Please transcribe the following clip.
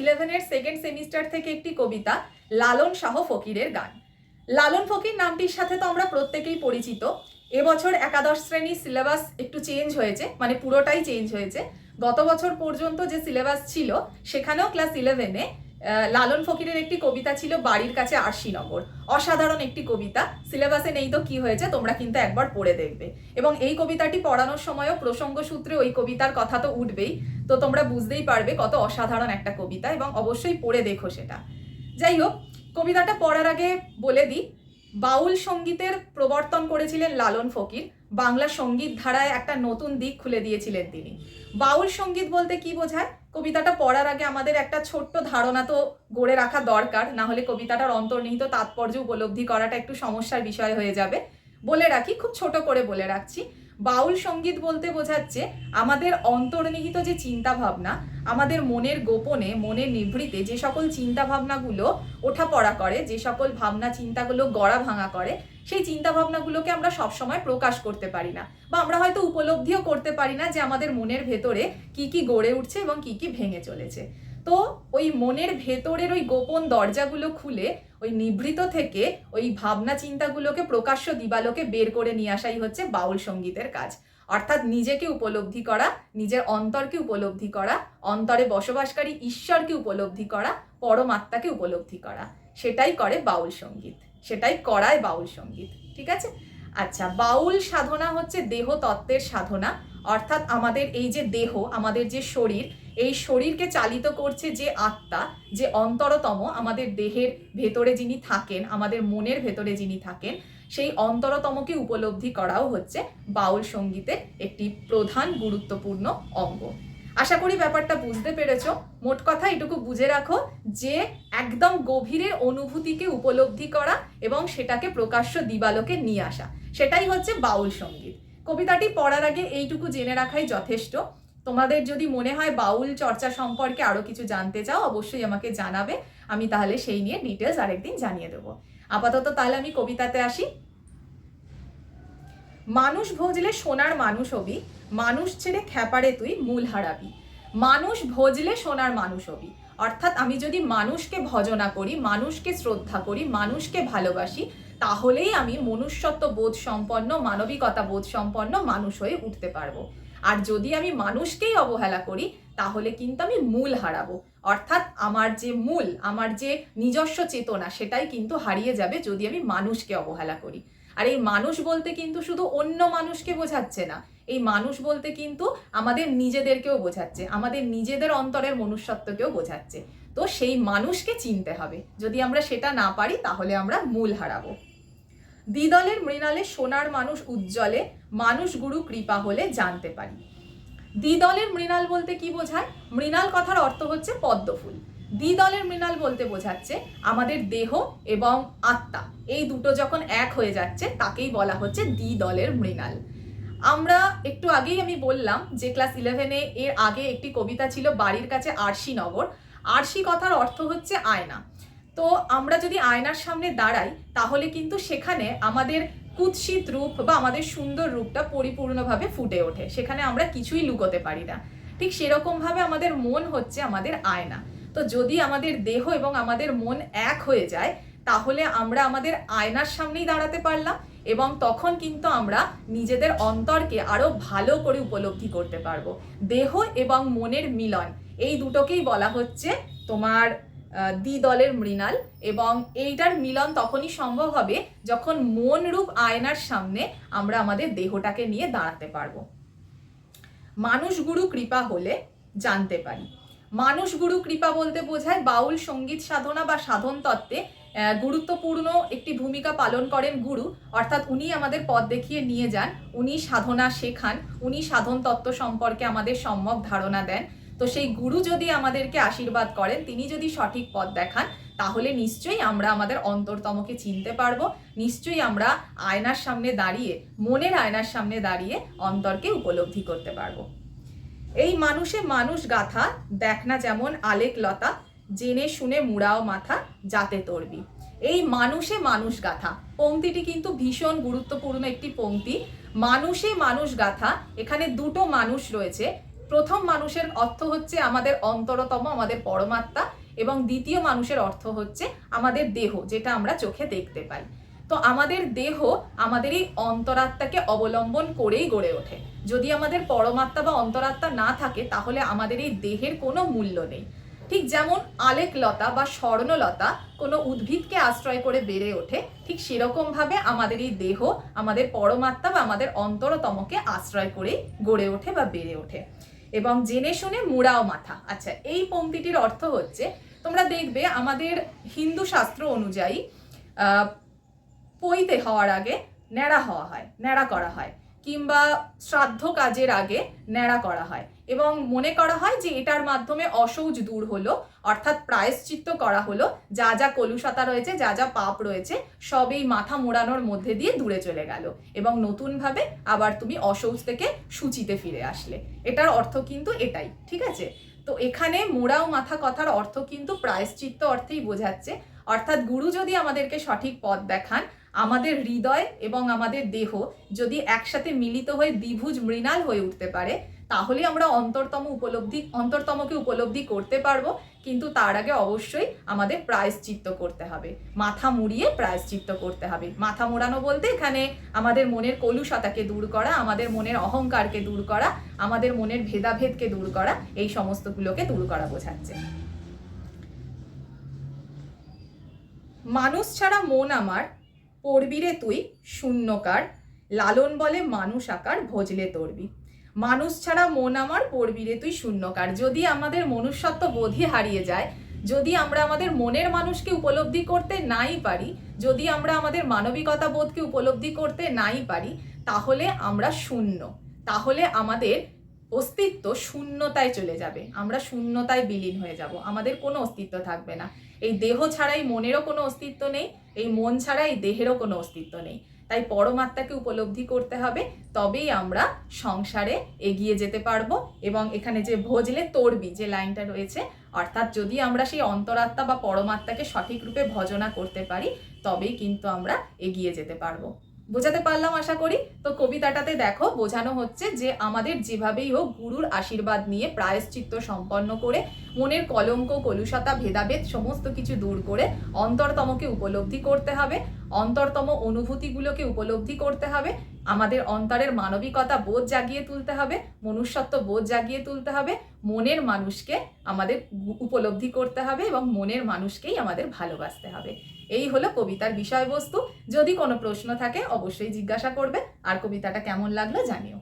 ইলেভেনের second semester থেকে একটি কবিতা, লালন শাহ ফকিরের গান। লালন ফকির নামটির সাথে তো আমরা প্রত্যেকেই পরিচিত। এবছর একাদশ শ্রেণির সিলেবাস একটু চেঞ্জ হয়েছে মানে পুরোটাই চেঞ্জ হয়েছে। গত বছর পর্যন্ত যে সিলেবাস ছিল, সেখানেও ক্লাস ইলেভেনে লালন ফকিরের একটি কবিতা ছিল বাড়ির কাছে আরশিনগর অসাধারণ একটি কবিতা। সিলেবাসে নেই তো কি হয়েছে, তোমরা কিন্তু একবার পড়ে দেখবে। এবং এই কবিতাটি পড়ানোর সময়ও প্রসঙ্গ সূত্রে ওই কবিতার কথা তো উঠবেই। তো তোমরা বুঝতেই পারবে কত অসাধারণ একটা কবিতা, এবং অবশ্যই পড়ে দেখো সেটা। যাই হোক, কবিতাটা পড়ার আগে বলে দিই বাউল সঙ্গীতের প্রবর্তন করেছিলেন লালন ফকির। বাংলা সংগীত ধারায় একটা নতুন দিক খুলে দিয়েছিলেন তিনি। বাউল সংগীত বলতে কি বোঝায়? কবিতাটা পড়ার আগে আমাদের একটা ছোট্ট ধারণা তো গড়ে রাখা দরকার। না হলে কবিতাটার অন্তর্নিহিত তাৎপর্য উপলব্ধি করাটা একটু সমস্যার বিষয় হয়ে যাবে। বলে রাখি, খুব ছোট করে বলে রাখছি। বাউল সংগীত বলতে বোঝাচ্ছে আমাদের অন্তর্নিহিত যে চিন্তা ভাবনা আমাদের মনের গোপনে, মনের নিভৃতে যে সকল চিন্তা ভাবনাগুলো ওঠা পড়া করে, যে সকল ভাবনা চিন্তাগুলো গড়া ভাঙা করে, সেই চিন্তা ভাবনাগুলোকে আমরা সবসময় প্রকাশ করতে পারি না। বা আমরা হয়তো উপলব্ধিও করতে পারি না যে আমাদের মনের ভেতরে কি কি গড়ে উঠছে এবং কি কি ভেঙে চলেছে। তো ওই মনের ভেতরের ওই গোপন দরজাগুলো খুলে ওই নিভৃত থেকে ওই ভাবনা চিন্তাগুলোকে প্রকাশ্য দিবালোকে বের করে নিয়ে আসাই হচ্ছে বাউল সঙ্গীতের কাজ। অর্থাৎ নিজেকে উপলব্ধি করা, নিজের অন্তরকে উপলব্ধি করা, অন্তরে বসবাসকারী ঈশ্বরকে উপলব্ধি করা, পরমাত্মাকে উপলব্ধি করা। সেটাই করে বাউল সংগীত, সেটাই করায় বাউল সংগীত, ঠিক আছে? আচ্ছা বাউল সাধনা হচ্ছে দেহ তত্ত্বের সাধনা। অর্থাৎ আমাদের এই যে দেহ, আমাদের যে শরীর, এই শরীরকে চালিত করছে যে আত্মা, যে অন্তরতম আমাদের দেহের ভেতরে যিনি থাকেন, আমাদের মনের ভেতরে যিনি থাকেন, সেই অন্তরতমকে উপলব্ধি করাও হচ্ছে বাউল সঙ্গীতের একটি প্রধান গুরুত্বপূর্ণ অঙ্গ। আশা করি ব্যাপারটা বুঝতে পেরেছ। মোট কথা এটুকু বুঝে রাখো যে একদম গভীরের অনুভূতিকে উপলব্ধি করা এবং সেটাকে প্রকাশ্য দিবালোকে নিয়ে আসা। সেটাই হচ্ছে বাউল সংগীত। কবিতাটি পড়ার আগে এইটুকু জেনে রাখাই যথেষ্ট। তোমাদের যদি মনে হয় বাউল চর্চা সম্পর্কে আরও কিছু জানতে চাও, অবশ্যই আমাকে জানাবে। আমি তাহলে সেই নিয়ে ডিটেলস আরেকদিন জানিয়ে দেবো। আপাতত তাহলে আমি কবিতাতে আসি। মানুষ ভজলে সোনার মানুষ হবি। মানুষ ছেড়ে খ্যাপারে তুই মূল হারাবি। মানুষ ভজলে সোনার মানুষ হবি। অর্থাৎ আমি যদি মানুষকে ভজনা করি, মানুষকে শ্রদ্ধা করি, মানুষকে ভালোবাসি, তাহলেই আমি মনুষ্যত্ব বোধ সম্পন্ন, মানবিকতা বোধ সম্পন্ন মানুষ হয়ে উঠতে পারব। আর যদি আমি মানুষকেই অবহেলা করি, তাহলে কিন্তু আমি মূল হারাবো। অর্থাৎ আমার যে মূল, আমার যে নিজস্ব চেতনা, সেটাই কিন্তু হারিয়ে যাবে যদি আমি মানুষকে অবহেলা করি। আর এই মানুষ বলতে কিন্তু শুধু অন্য মানুষকে বোঝাচ্ছে না। এই মানুষ বলতে কিন্তু আমাদের নিজেদেরকেও বোঝাচ্ছে, আমাদের নিজেদের অন্তরের মনুষ্যত্বকেও বোঝাচ্ছে। তো সেই মানুষকে চিনতে হবে। যদি আমরা সেটা না পারি, তাহলে আমরা মূল হারাবো। দ্বিদলের মৃণালে সোনার মানুষ উজ্জ্বলে, মানুষ গুরু কৃপা হলে জানতে পারি। দ্বিদলের মৃণাল বলতে কি বোঝায়? মৃণাল কথার অর্থ হচ্ছে পদ্মফুল। দ্বিদলের মৃণাল বলতে বোঝাচ্ছে আমাদের দেহ এবং আত্মা। এই দুটো যখন এক হয়ে যাচ্ছে, তাকেই বলা হচ্ছে দ্বিদলের মৃণাল। আমরা একটু আগেই আমি বললাম যে ক্লাস ইলেভেনে এর আগে একটি কবিতা ছিল বাড়ির কাছে আরশি নগর। আরশি কথার অর্থ হচ্ছে আয়না। তো আমরা যদি আয়নার সামনে দাঁড়াই, তাহলে কিন্তু সেখানে আমাদের কুৎসিত রূপ বা আমাদের সুন্দর রূপটা পরিপূর্ণভাবে ফুটে ওঠে। সেখানে আমরা কিছুই লুকোতে পারি না। ঠিক সেরকমভাবে আমাদের মন হচ্ছে আমাদের আয়না। তো যদি আমাদের দেহ এবং আমাদের মন এক হয়ে যায় তাহলে আমরা আমাদের আয়নার সামনেই দাঁড়াতে পারলাম এবং তখন কিন্তু আমরা নিজেদের অন্তরকে আরও ভালো করে উপলব্ধি করতে পারব। দেহ এবং মনের মিলন এই দুটোকেই বলা হচ্ছে তোমার আহ, দ্বিদলের মৃণাল এবং এইটার মিলন তখনই সম্ভব হবে যখন মন রূপ আয়নার সামনে আমরা আমাদের দেহটাকে নিয়ে দাঁড়াতে পারব। মানুষ গুরু কৃপা হলে জানতে পারি। মানুষ গুরু কৃপা বলতে বোঝায়, বাউল, সংগীত সাধনা বা সাধন তত্ত্বে গুরুত্বপূর্ণ একটি ভূমিকা পালন করেন গুরু। অর্থাৎ উনি আমাদের পথ দেখিয়ে নিয়ে যান, উনি সাধনা শেখান, উনি সাধন তত্ত্ব সম্পর্কে আমাদের সম্যক ধারণা দেন। তো সেই গুরু যদি আমাদেরকে আশীর্বাদ করেন, তিনি যদি সঠিক পথ দেখান, তাহলে নিশ্চয়ই আমরা আমাদের অন্তরতমকে চিনতে পারব, নিশ্চয়ই আমরা আয়নার সামনে দাঁড়িয়ে, মনের আয়নার সামনে দাঁড়িয়ে অন্তরকে উপলব্ধি করতে পারব। এই মানুষে মানুষ গাথা, দেখ না যেমন আলেক লতা, জেনে শুনে মুড়াও মাথা, যাতে তরবি। এই মানুষে মানুষ গাথা, পংক্তিটি কিন্তু ভীষণ গুরুত্বপূর্ণ একটি পংক্তি। মানুষে মানুষ গাথা, এখানে দুটো মানুষ রয়েছে। প্রথম মানুষের অর্থ হচ্ছে আমাদের অন্তরতম, আমাদের পরমাত্মা, এবং দ্বিতীয় মানুষের অর্থ হচ্ছে আমাদের দেহ, যেটা আমরা চোখে দেখতে পাই। তো আমাদের দেহ আমাদের এই অন্তরাত্মাকে অবলম্বন করেই গড়ে ওঠে। যদি আমাদের পরমাত্মা বা অন্তরাত্মা না থাকে, তাহলে আমাদের এই দেহের কোনো মূল্য নেই। ঠিক যেমন আলেকলতা বা স্বর্ণলতা কোনো উদ্ভিদকে আশ্রয় করে বেড়ে ওঠে, ঠিক সেরকমভাবে আমাদের এই দেহ আমাদের পরমাত্মা বা আমাদের অন্তরতমকে আশ্রয় করেই গড়ে ওঠে বা বেড়ে ওঠে। এবং জেনে শুনে মুড়াও মাথা। আচ্ছা এই পংক্তিটির অর্থ হচ্ছে, তোমরা দেখবে আমাদের হিন্দু শাস্ত্র অনুযায়ী পইতে হওয়ার আগে ন্যাড়া হওয়া হয়, ন্যাড়া করা হয়, কিংবা শ্রাদ্ধ কাজের আগে ন্যাড়া করা হয়। এবং মনে করা হয় যে এটার মাধ্যমে অসৌচ দূর হলো, অর্থাৎ প্রায়শ্চিত্ত করা হলো, যা যা কলুষতা রয়েছে, যা যা পাপ রয়েছে সব এই মাথা মোড়ানোর মধ্যে দিয়ে দূরে চলে গেল। এবং নতুনভাবে আবার তুমি অশৌচ থেকে সূচিতে ফিরে আসলে। এটার অর্থ কিন্তু এটাই, ঠিক আছে? তো এখানে মোড়াও মাথা কথার অর্থ কিন্তু প্রায়শ্চিত্ত অর্থেই বোঝাচ্ছে। অর্থাৎ গুরু যদি আমাদেরকে সঠিক পথ দেখান আমাদের হৃদয় এবং আমাদের দেহ যদি একসাথে মিলিত হয়ে দ্বিভুজ মৃণাল হয়ে উঠতে পারে, তাহলে আমরা অন্তরতম উপলব্ধি, অন্তরতমকে উপলব্ধি করতে পারব, কিন্তু তার আগে অবশ্যই আমাদের প্রায়শ্চিত্ত করতে হবে। মাথা মুড়িয়ে প্রায়শ্চিত্ত করতে হবে। মাথা মোড়ানো বলতে এখানে আমাদের মনের কলুষতাকে দূর করা, আমাদের মনের অহংকারকে দূর করা, আমাদের মনের ভেদাভেদকে দূর করা, এই সমস্তগুলোকে দূর করা বোঝাচ্ছে। মানুষ ছাড়া মন আমার পড়বিরে তুই? শূন্যকার লালন বলে মানুষ আকার, ভজলে তরবি মানুষ ছাড়া মন আমার পড়বিরে তুই শূন্যকার যদি আমাদের মনুষ্যত্ব বোধই হারিয়ে যায়, যদি আমরা আমাদের মনের মানুষকে উপলব্ধি করতে নাই পারি, যদি আমরা আমাদের মানবিকতা বোধকে উপলব্ধি করতে নাই পারি, তাহলে আমরা শূন্য। তাহলে আমাদের অস্তিত্ব শূন্যতায় চলে যাবে। আমরা শূন্যতায় বিলীন হয়ে যাব। আমাদের কোনো অস্তিত্ব থাকবে না। এই দেহ ছাড়াই মনেরও কোনো অস্তিত্ব নেই। এই মন ছাড়া এই দেহেরও কোনো অস্তিত্ব নেই। তাই পরমাত্মাকে উপলব্ধি করতে হবে, তবেই আমরা সংসারে এগিয়ে যেতে পারব এবং এখানে যে ভজলে তরবি যে লাইনটা রয়েছে, অর্থাৎ যদি আমরা সেই অন্তরাত্মা বা পরমাত্মাকে সঠিক রূপে ভজনা করতে পারি, তবেই কিন্তু আমরা এগিয়ে যেতে পারব। বোঝাতে পারলাম আশা করি? তো কবিতাটাতে দেখো, বোঝানো হচ্ছে যে আমাদের যেভাবেই হোক গুরুর আশীর্বাদ নিয়ে প্রায়শ্চিত্ত সম্পন্ন করে মনের কলঙ্ক, কলুষতা, ভেদাভেদ সমস্ত কিছু দূর করে অন্তরতমকে উপলব্ধি করতে হবে, অন্তরতম অনুভূতিগুলোকে উপলব্ধি করতে হবে, আমাদের অন্তরের মানবিকতা বোধ জাগিয়ে তুলতে হবে, মনুষ্যত্ব বোধ জাগিয়ে তুলতে হবে, মনের মানুষকে আমাদের উপলব্ধি করতে হবে এবং মনের মানুষকেই আমাদের ভালোবাসতে হবে। এই হলো কবিতার বিষয়বস্তু। যদি কোনো প্রশ্ন থাকে, অবশ্যই জিজ্ঞাসা করবে। আর কবিতাটা কেমন লাগল জানিও।